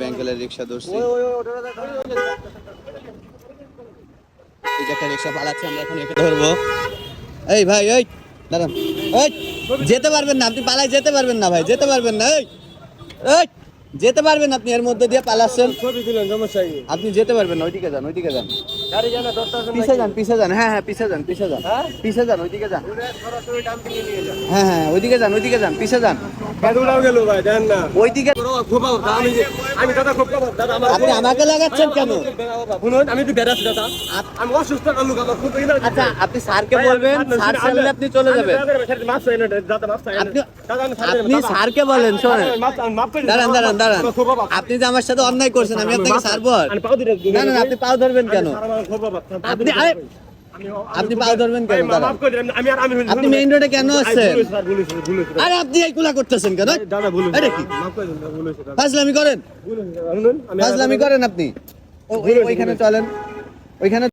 অ্যাঙ্কেলের রিক্সা ধরছি। এই যে একটা রিক্সা পালাচ্ছে আমরা এখন এখানে ধরবো। এই ভাই এই দাঁড়ান। এই যেতে পারবেন না আপনি যেতে পারবেন না ভাই যেতে পারবেন না এই এই যেতে পারবেন আপনি এর মধ্যে দিয়ে পালাচ্ছেন। ছবি দিলেন সমস্যা আপনি যেতে পারবেন ওইদিকে যান ওইদিকে যান। গাড়ি জানা পিছে যান পিছে যান হ্যাঁ হ্যাঁ পিছে যান পিছে যান। হ্যাঁ? পিছে যান ওইদিকে যান। হ্যাঁ হ্যাঁ ওইদিকে যান ওইদিকে যান পিছে যান। ওইদিকে আপনি আমাকে লাগাচ্ছেন কেন? আমি বেড়াচ্ছি দাদা। আমি অসুস্থ লোক আমার আচ্ছা আপনি স্যারকে বলবেন স্যার আপনি চলে যাবেন। আপনি স্যারকে বলেন শোনেন। দাঁড়ান দাঁড়ান দাঁড়ান। আপনি যে আমার সাথে অন্যায় করছেন আমি আপনাকে ছাড়বো আর? না না না, আপনি পাও ধরবেন কেন? আপনি আরে আপনি ধরবেন কেন? আপনি মেইন রোডে কেন আরে আপনি এইগুলা করতেছেন কেন? দাদা ভুল কি? ফাজলামি করেন। ফাজলামি করেন আপনি। ওইখানে চলেন। ওইখানে